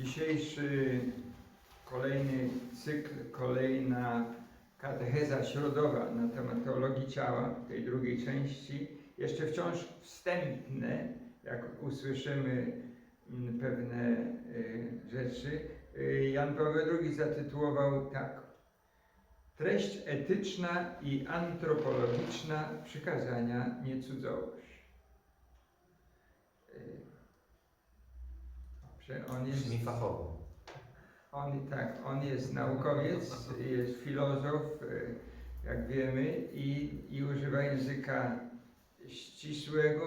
Dzisiejszy kolejny cykl, kolejna katecheza środowa na temat teologii ciała, tej drugiej części. Jeszcze wciąż wstępne, jak usłyszymy mm, pewne y, rzeczy. Y, Jan Paweł II zatytułował tak. Treść etyczna i antropologiczna przykazania nie cudzołóż. Y, Dobrze, on jest... Brzmi fachowo. On, tak, on jest naukowiec, jest filozof, y, jak wiemy, i, i używa języka ścisłego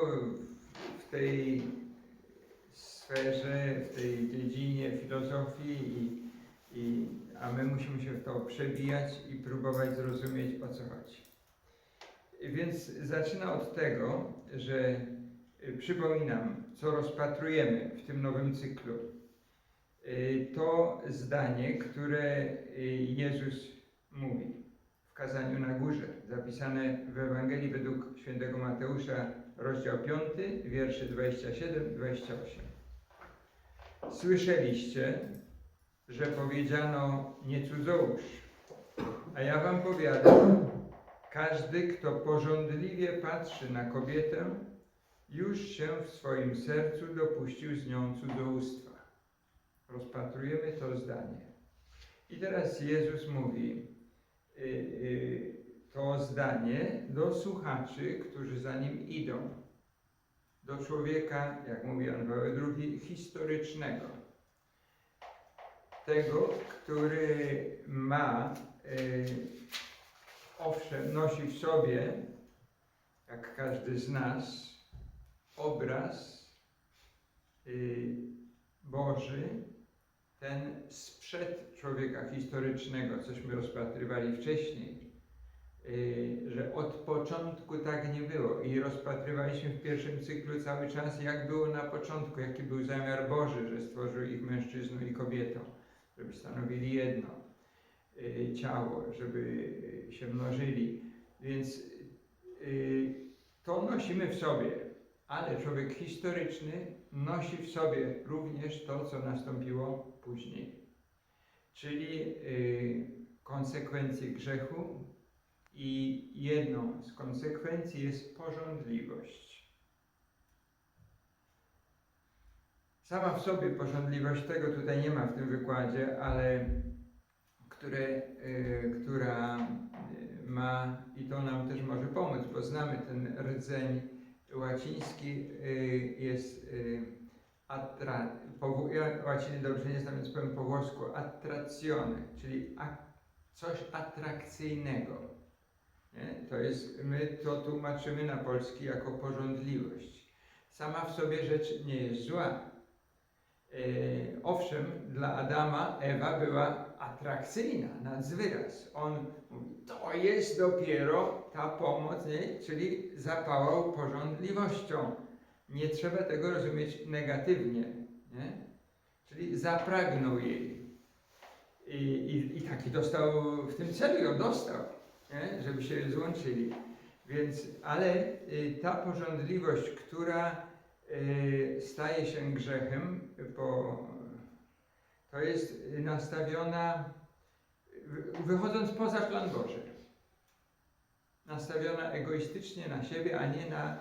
w- tej sferze, w tej dziedzinie filozofii, i, i, a my musimy się w to przebijać i próbować zrozumieć, o co chodzi. Więc zaczyna od tego, że przypominam, co rozpatrujemy w tym nowym cyklu. Y, to zdanie, które y, Jezus mówi w kazaniu na górze, zapisane w Ewangelii według świętego Mateusza, rozdział 5, wiersze 27-28. Słyszeliście, że powiedziano nie cudzołóż, a ja wam powiadam, każdy, kto porządliwie patrzy na kobietę, już się w swoim sercu dopuścił z nią cudzołóstwa rozpatrujemy to zdanie. I teraz Jezus mówi y, y, to zdanie do słuchaczy, którzy za nim idą. Do człowieka, jak mówi Jan Paweł II, historycznego. Tego, który ma, y, owszem, nosi w sobie, jak każdy z nas, obraz y, Boży, ten sprzed człowieka historycznego, cośmy rozpatrywali wcześniej, yy, że od początku tak nie było i rozpatrywaliśmy w pierwszym cyklu cały czas, jak było na początku, jaki był zamiar Boży, że stworzył ich mężczyzną i kobietą, żeby stanowili jedno yy, ciało, żeby się mnożyli. Więc to nosimy w sobie, ale człowiek historyczny nosi w sobie również to, co nastąpiło później, czyli y, konsekwencje grzechu i jedną z konsekwencji jest porządliwość. Sama w sobie porządliwość, tego tutaj nie ma w tym wykładzie, ale które, y, która y, ma i to nam też może pomóc, bo znamy ten rdzeń łaciński y, jest y, attra, po, ja łaciny dobrze nie znam, więc powiem po włosku attracjone, czyli a, coś atrakcyjnego. Nie? To jest, my to tłumaczymy na polski jako porządliwość. Sama w sobie rzecz nie jest zła. E, owszem, dla Adama Ewa była atrakcyjna, nad wyraz. On mówi, to jest dopiero ta pomoc, nie? czyli zapałał porządliwością. Nie trzeba tego rozumieć negatywnie, nie? czyli zapragnął jej. I, i, I taki dostał, w tym celu ją dostał, nie? żeby się złączyli. Więc, ale y, ta porządliwość, która y, staje się grzechem, po, to jest nastawiona, wy- wychodząc poza plan Boży. Nastawiona egoistycznie na siebie, a nie na,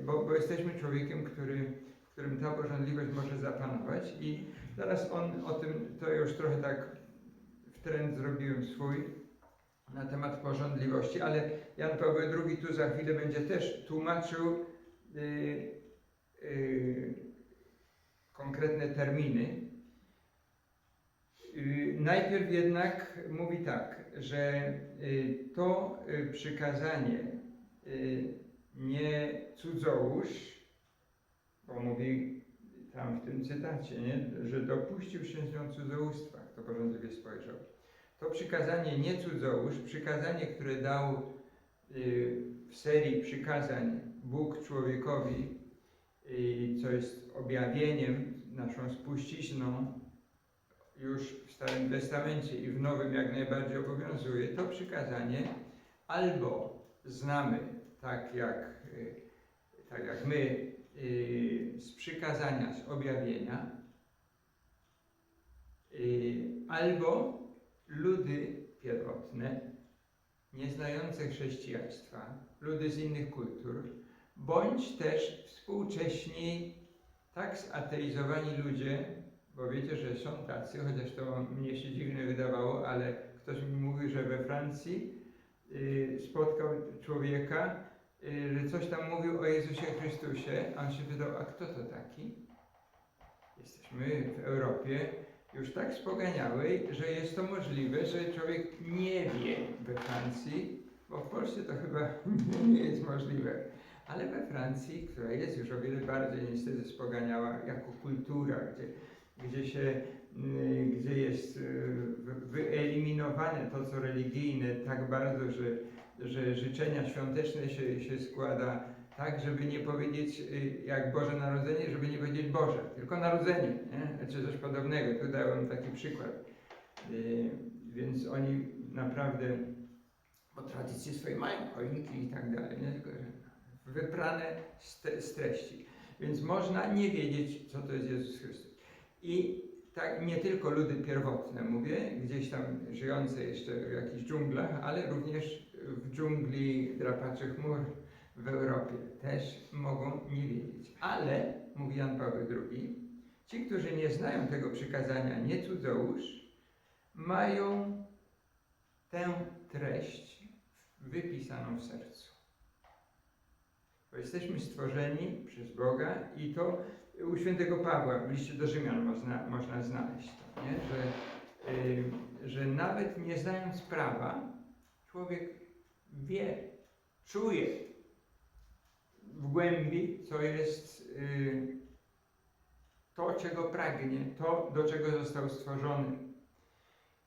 bo, bo jesteśmy człowiekiem, który, w którym ta porządliwość może zapanować i zaraz on o tym, to już trochę tak w trend zrobiłem swój na temat porządliwości, ale Jan Paweł II tu za chwilę będzie też tłumaczył y, y, konkretne terminy. Y, Najpierw jednak mówi tak, że y, to y, przykazanie nie cudzołóż, bo mówi tam w tym cytacie, nie, że dopuścił się z nią cudzołóstwa, kto porządliwie spojrzał. To przykazanie nie cudzołóż, przykazanie, które dał w serii przykazań Bóg człowiekowi, co jest objawieniem, naszą spuścizną, już w Starym Testamencie i w Nowym jak najbardziej obowiązuje, to przykazanie albo znamy tak jak, y, tak jak my y, z przykazania, z objawienia, Y, Albo ludy pierwotne, nieznające chrześcijaństwa, ludy z innych kultur, bądź też współcześni tak zateizowani ludzie, bo wiecie, że są tacy, chociaż to mnie się dziwnie wydawało, ale ktoś mi mówił, że we Francji y, spotkał człowieka, y, że coś tam mówił o Jezusie Chrystusie, a on się pytał, a kto to taki? Jesteśmy w Europie już tak spoganiałej, że jest to możliwe, że człowiek nie wie we Francji, bo w Polsce to chyba nie jest możliwe, ale we Francji, która jest już o wiele bardziej niestety spoganiała jako kultura, gdzie, gdzie się, y, gdzie jest y, wy- wyeliminowane to, co religijne tak bardzo, że, że życzenia świąteczne się, się składa tak, żeby nie powiedzieć y, jak Boże Narodzenie, żeby nie powiedzieć Boże, tylko Narodzenie, nie? czy coś podobnego. Tu dałem taki przykład. Więc oni naprawdę, bo tradycje swoje mają, choinki i tak dalej, nie? tylko wyprane z, te, z treści. Więc można nie wiedzieć, co to jest Jezus Chrystus. I tak nie tylko ludy pierwotne mówię, gdzieś tam żyjące jeszcze w jakichś dżunglach, ale również w dżungli drapaczy chmur w Europie też mogą nie wiedzieć. Ale, mówi Jan Paweł II, ci, którzy nie znają tego przykazania, nie cudzołóż, mają tę treść wypisaną w sercu. Bo jesteśmy stworzeni przez Boga i to u świętego Pawła w liście do Rzymian można, można znaleźć nie? Że, że nawet nie znając prawa, człowiek wie, czuje w głębi, co jest y, to, czego pragnie, to, do czego został stworzony.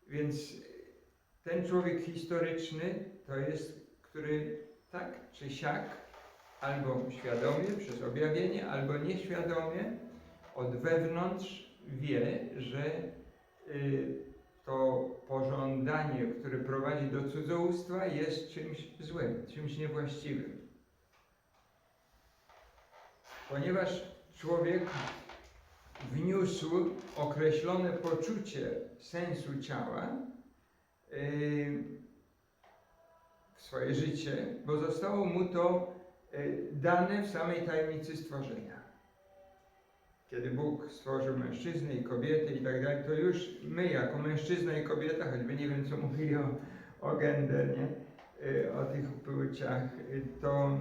Więc ten człowiek historyczny to jest, który tak czy siak, albo świadomie, przez objawienie, albo nieświadomie, od wewnątrz wie, że y, to pożądanie, które prowadzi do cudzołóstwa, jest czymś złym, czymś niewłaściwym. Ponieważ człowiek wniósł określone poczucie sensu ciała yy, w swoje życie, bo zostało mu to dane w samej tajemnicy stworzenia. Kiedy Bóg stworzył mężczyznę i kobietę i tak dalej, to już my jako mężczyzna i kobieta, choćby nie wiem co mówili o, o gender, nie? Yy, o tych płciach, yy, to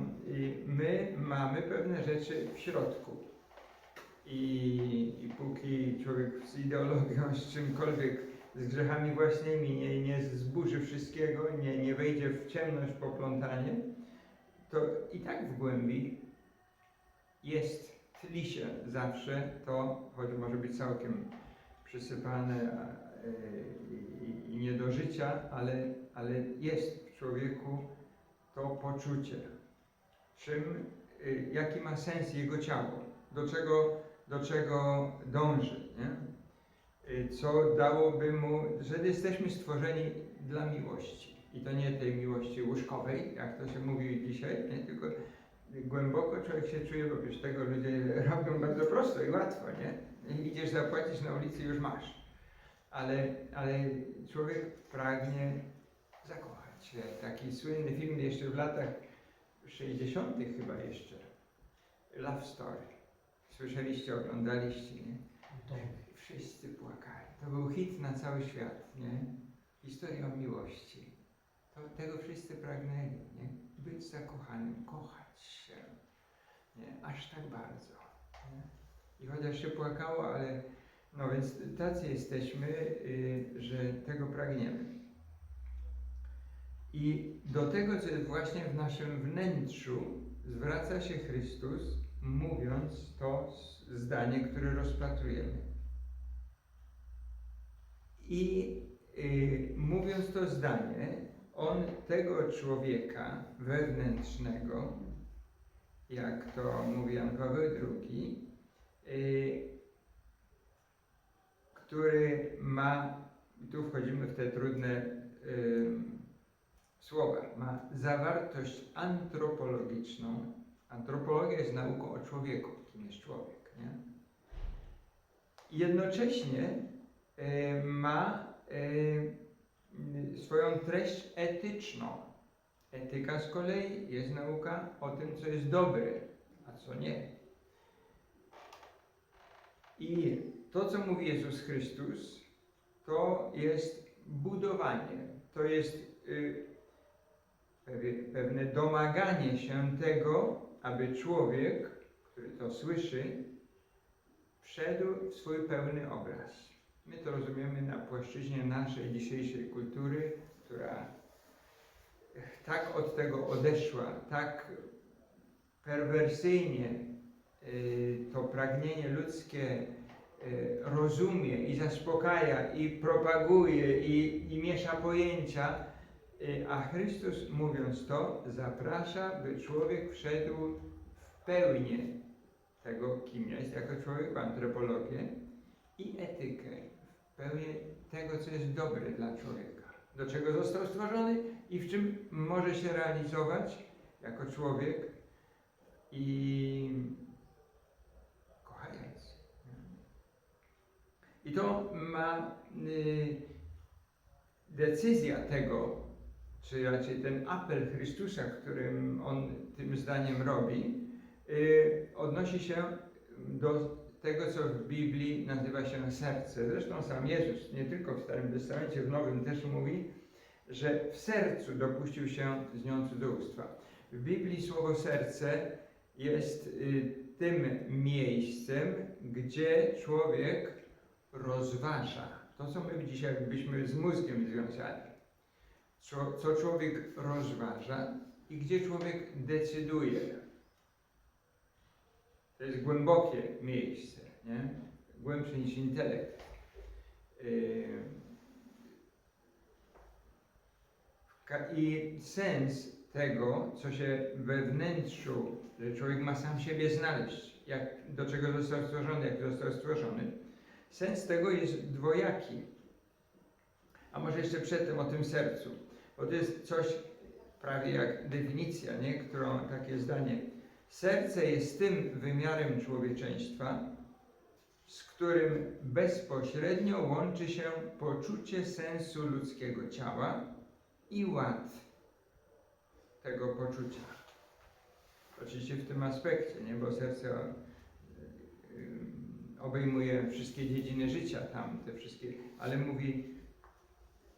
my mamy pewne rzeczy w środku. I, I póki człowiek z ideologią, z czymkolwiek, z grzechami własnymi nie, nie zburzy wszystkiego, nie, nie wejdzie w ciemność poplątanie, to i tak w głębi jest, tli się zawsze to, choć może być całkiem przysypane e, i, i nie do życia, ale, ale jest w człowieku to poczucie, czym, y, jaki ma sens jego ciało, do czego, do czego dąży, nie? Y, co dałoby mu, że jesteśmy stworzeni dla miłości. I to nie tej miłości łóżkowej, jak to się mówi dzisiaj, nie? tylko głęboko człowiek się czuje, bo wiesz, tego ludzie robią bardzo prosto i łatwo, nie? Idziesz zapłacić na ulicy już masz. Ale, ale człowiek pragnie zakochać się. Taki słynny film jeszcze w latach 60. chyba jeszcze. Love Story. Słyszeliście, oglądaliście, nie? Wszyscy płakali. To był hit na cały świat, nie? Historia o miłości. To, tego wszyscy pragnęli, nie? Być zakochanym, kochać się, nie? Aż tak bardzo, nie? I chociaż się płakało, ale no więc tacy jesteśmy, y, że tego pragniemy. I do tego, co jest właśnie w naszym wnętrzu, zwraca się Chrystus, mówiąc to zdanie, które rozpatrujemy. I y, mówiąc to zdanie, on tego człowieka wewnętrznego, jak to mówi Jan Paweł II, y, który ma, tu wchodzimy w te trudne y, słowa, ma zawartość antropologiczną. Antropologia jest nauką o człowieku, kim jest człowiek. Nie? Jednocześnie e, ma e, swoją treść etyczną. Etyka z kolei jest nauka o tym, co jest dobre, a co nie. I to, co mówi Jezus Chrystus, to jest budowanie, to jest y, pewne domaganie się tego, aby człowiek, który to słyszy, wszedł w swój pełny obraz. My to rozumiemy na płaszczyźnie naszej dzisiejszej kultury, która tak od tego odeszła, tak perwersyjnie y, to pragnienie ludzkie y, rozumie i zaspokaja i propaguje i, i miesza pojęcia, y, a Chrystus mówiąc to zaprasza, by człowiek wszedł w pełnię tego, kim jest jako człowiek, antropologię i etykę, pełnię tego, co jest dobre dla człowieka, do czego został stworzony i w czym może się realizować jako człowiek i kochając. I to ma y, decyzja tego, czy raczej ten apel Chrystusa, którym on tym zdaniem robi, y, odnosi się do tego, co w Biblii nazywa się serce. Zresztą sam Jezus, nie tylko w Starym Testamencie, w Nowym też mówi, że w sercu dopuścił się z nią cudzołóstwa. W Biblii słowo serce jest y, tym miejscem, gdzie człowiek rozważa to, co my dzisiaj byśmy z mózgiem związali. Co, co człowiek rozważa i gdzie człowiek decyduje. To jest głębokie miejsce, nie? głębsze niż intelekt. Yy, I sens tego, co się we wnętrzu, że człowiek ma sam siebie znaleźć, jak, do czego został stworzony, jak został stworzony, sens tego jest dwojaki. A może jeszcze przedtem o tym sercu, bo to jest coś prawie jak definicja, nie? którą takie zdanie. Serce jest tym wymiarem człowieczeństwa, z którym bezpośrednio łączy się poczucie sensu ludzkiego ciała i ład tego poczucia. Oczywiście w tym aspekcie, nie? bo serce y, y, obejmuje wszystkie dziedziny życia tam, te wszystkie, ale mówi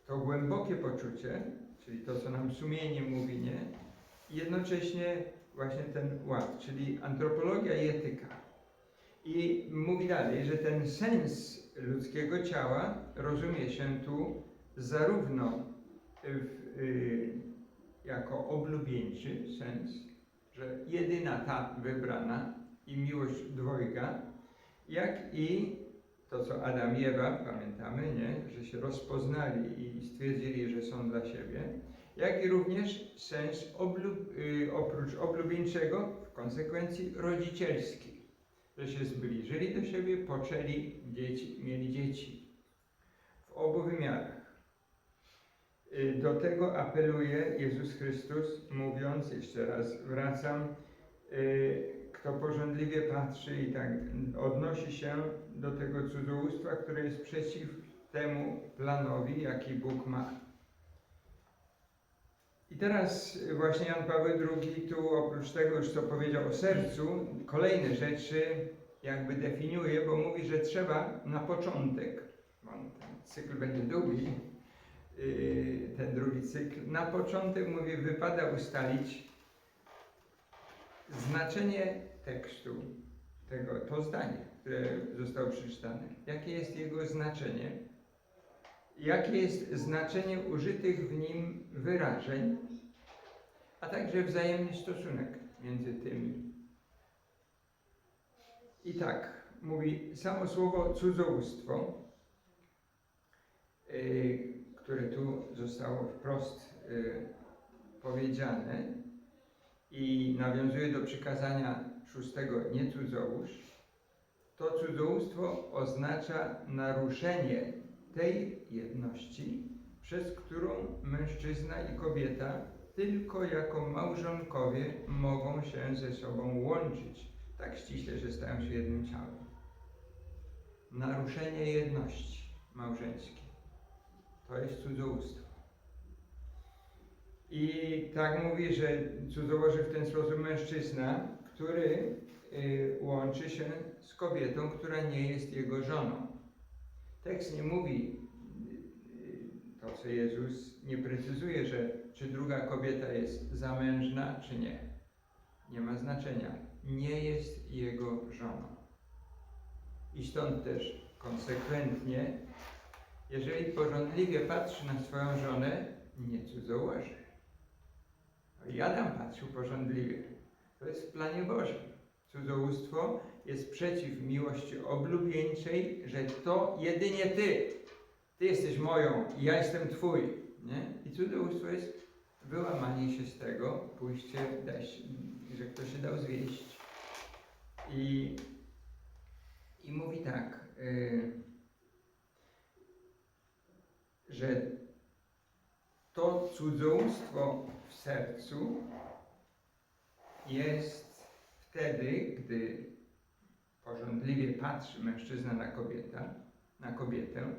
to głębokie poczucie, czyli to, co nam sumienie mówi, nie? I jednocześnie właśnie ten ład, czyli antropologia i etyka. I mówi dalej, że ten sens ludzkiego ciała rozumie się tu zarówno w, y, jako oblubieńczy sens, że jedyna ta wybrana i miłość dwojga, jak i to, co Adam i Ewa, pamiętamy, nie? że się rozpoznali i stwierdzili, że są dla siebie, jak i również sens oblub, y, oprócz oblubieńczego w konsekwencji rodzicielski, że się zbliżyli do siebie, poczęli dzieci, mieli dzieci w obu wymiarach. Y, Do tego apeluje Jezus Chrystus, mówiąc, jeszcze raz wracam, y, kto porządliwie patrzy i tak odnosi się do tego cudzołóstwa, które jest przeciw temu planowi, jaki Bóg ma. I teraz właśnie Jan Paweł II tu oprócz tego już co powiedział o sercu, kolejne rzeczy jakby definiuje, bo mówi, że trzeba na początek, ten cykl będzie długi, yy, ten drugi cykl, na początek mówi, wypada ustalić znaczenie tekstu, tego, to zdanie, które zostało przeczytane. Jakie jest jego znaczenie? Jakie jest znaczenie użytych w nim wyrażeń, a także wzajemny stosunek między tymi. I tak, mówi samo słowo cudzołóstwo, yy, które tu zostało wprost yy, powiedziane, i nawiązuje do przykazania szóstego nie cudzołóż, to cudzołóstwo oznacza naruszenie tej jedności, przez którą mężczyzna i kobieta tylko jako małżonkowie mogą się ze sobą łączyć, tak ściśle, że stają się jednym ciałem. Naruszenie jedności. małżeńskie. To jest cudzołóstwo. I tak mówi, że cudzołoży w ten sposób mężczyzna, który y, łączy się z kobietą, która nie jest jego żoną. Tekst nie mówi to, co Jezus nie precyzuje, że czy druga kobieta jest zamężna, czy nie. Nie ma znaczenia. Nie jest jego żoną. I stąd też konsekwentnie, jeżeli porządliwie patrzy na swoją żonę, nie cudzołoży. I Adam patrzył porządliwie. To jest w planie Bożym. Cudzołóstwo jest przeciw miłości oblubieńczej, że to jedynie Ty. Ty jesteś moją i ja jestem Twój. Nie? I cudzołóstwo jest wyłamanie się z tego, pójście, że ktoś się dał zwieść. I, i mówi tak, y, że to cudzołóstwo w sercu jest wtedy, gdy porządliwie patrzy mężczyzna na kobieta, na kobietę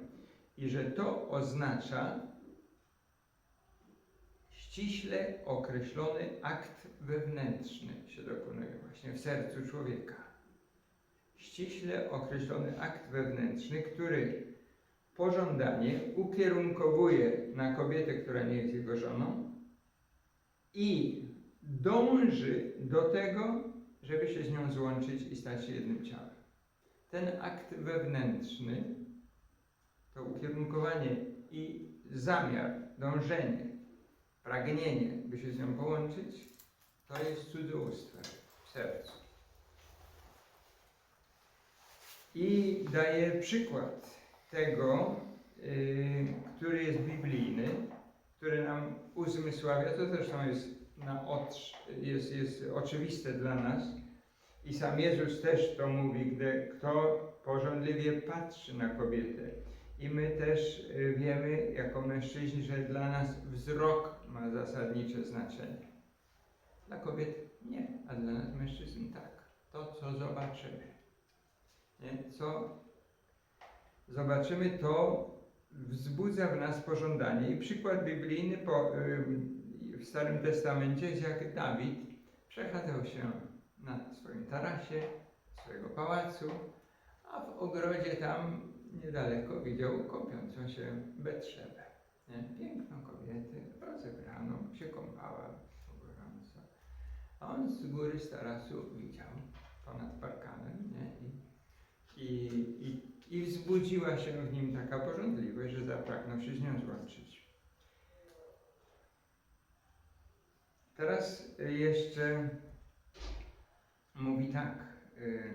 i że to oznacza ściśle określony akt wewnętrzny się dokonuje właśnie w sercu człowieka. Ściśle określony akt wewnętrzny, który pożądanie ukierunkowuje na kobietę, która nie jest jego żoną i dąży do tego, żeby się z nią złączyć i stać się jednym ciałem. Ten akt wewnętrzny, to ukierunkowanie i zamiar, dążenie, pragnienie, by się z nią połączyć, to jest cudzołóstwo w sercu. I daje przykład tego, yy, który jest biblijny, który nam uzmysławia, to zresztą jest, na otrz, jest, jest oczywiste dla nas. I sam Jezus też to mówi, gdy kto porządliwie patrzy na kobietę. I my też y, wiemy, jako mężczyźni, że dla nas wzrok ma zasadnicze znaczenie. Dla kobiet nie, a dla nas mężczyzn tak. To, co zobaczymy. Nie? Co zobaczymy, to wzbudza w nas pożądanie. I przykład biblijny po, w Starym Testamencie jak Dawid przechadzał się na swoim tarasie, swojego pałacu, a w ogrodzie tam niedaleko widział kąpiącą się Betrzebę. Piękną kobietę, rozebraną, się kąpała gorąco. A on z góry z tarasu widział ponad parkanem nie? I, i, i, i wzbudziła się w nim taka pożądliwość, że zapragnął się z nią złączyć. Teraz y, jeszcze mówi tak y,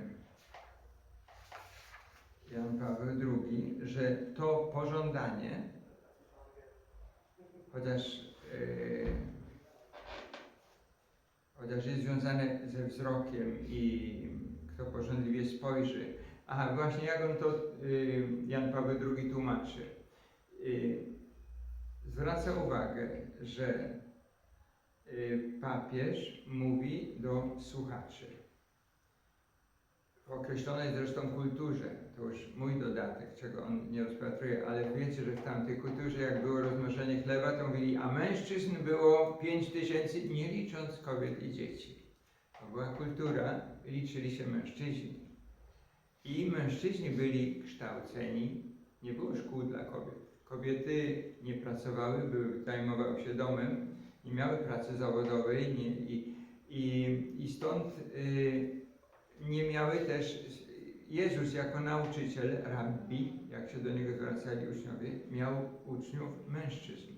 Jan Paweł II, że to pożądanie, chociaż, y, chociaż jest związane ze wzrokiem i kto pożądliwie spojrzy, Aha, właśnie jak on to Jan Paweł II tłumaczy. Zwraca uwagę, że papież mówi do słuchaczy. W określonej zresztą kulturze, to już mój dodatek, czego on nie rozpatruje, ale wiecie, że w tamtej kulturze, jak było roznoszenie chleba, to mówili, a mężczyzn było pięć tysięcy, nie licząc kobiet i dzieci. To była kultura, liczyli się mężczyźni. I mężczyźni byli kształceni, nie było szkół dla kobiet. Kobiety nie pracowały, były, zajmowały się domem, nie miały pracy zawodowej nie, i, i, i stąd y, nie miały też, Jezus jako nauczyciel, rabbi, jak się do niego zwracali uczniowie, miał uczniów mężczyzn.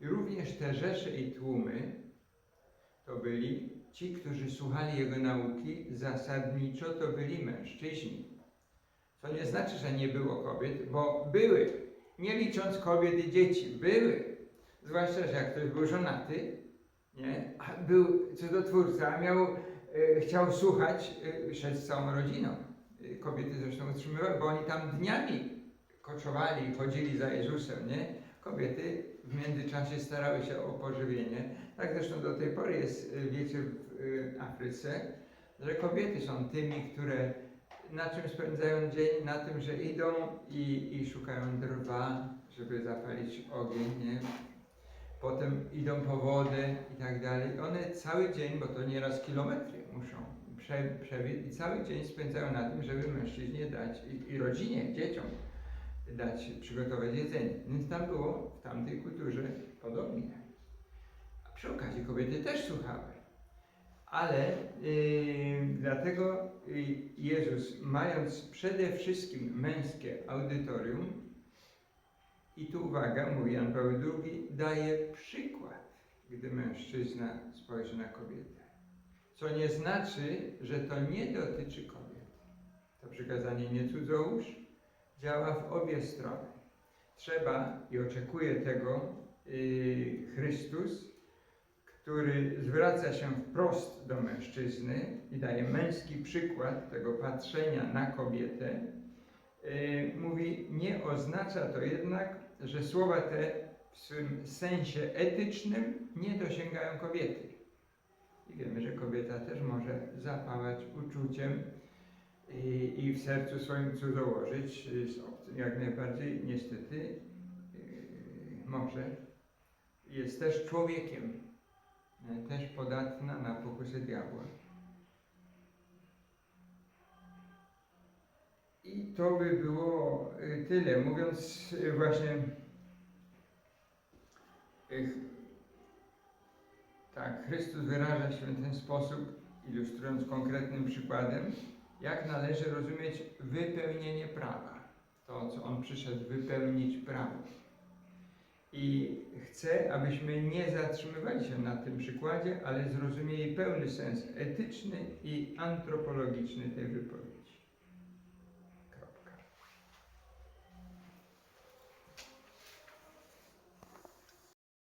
I również te rzesze i tłumy to byli ci, którzy słuchali jego nauki, zasadniczo to byli mężczyźni. Co nie znaczy, że nie było kobiet, bo były. Nie licząc kobiet i dzieci, były. Zwłaszcza, że jak ktoś był żonaty, nie, a był cudotwórca, miał, e, chciał słuchać, e, szedł z całą rodziną. E, kobiety zresztą utrzymywały, bo oni tam dniami koczowali, chodzili za Jezusem, nie? Kobiety w międzyczasie starały się o pożywienie. Tak zresztą do tej pory jest, y, wiecie, w y, Afryce, że kobiety są tymi, które na czym spędzają dzień? Na tym, że idą i, i szukają drwa, żeby zapalić ogień, nie? Potem idą po wodę i tak dalej. One cały dzień, bo to nieraz kilometry muszą prze, przebiec i cały dzień spędzają na tym, żeby mężczyźnie dać i, i rodzinie, dzieciom dać, przygotować jedzenie. Więc tam było w tamtej kulturze podobnie. A przy okazji kobiety też słuchały. Ale yy, dlatego yy, Jezus, mając przede wszystkim męskie audytorium, i tu uwaga, mówi Jan Paweł II, daje przykład, gdy mężczyzna spojrzy na kobietę. Co nie znaczy, że to nie dotyczy kobiet. To przykazanie nie cudzołóż działa w obie strony. Trzeba i oczekuje tego yy, Chrystus, który zwraca się wprost do mężczyzny i daje męski przykład tego patrzenia na kobietę, yy, mówi, nie oznacza to jednak, że słowa te w swym sensie etycznym nie dosięgają kobiety. I wiemy, że kobieta też może zapałać uczuciem i, i w sercu swoim cudzołożyć obcym, jak najbardziej niestety yy, może. Jest też człowiekiem, e, też podatna na pokusy diabła. I to by było y, tyle. Mówiąc y, właśnie y, tak, Chrystus wyraża się w ten sposób, ilustrując konkretnym przykładem, jak należy rozumieć wypełnienie prawa. To, co On przyszedł wypełnić prawo. I chcę, abyśmy nie zatrzymywali się na tym przykładzie, ale zrozumieli pełny sens etyczny i antropologiczny tej wypowiedzi.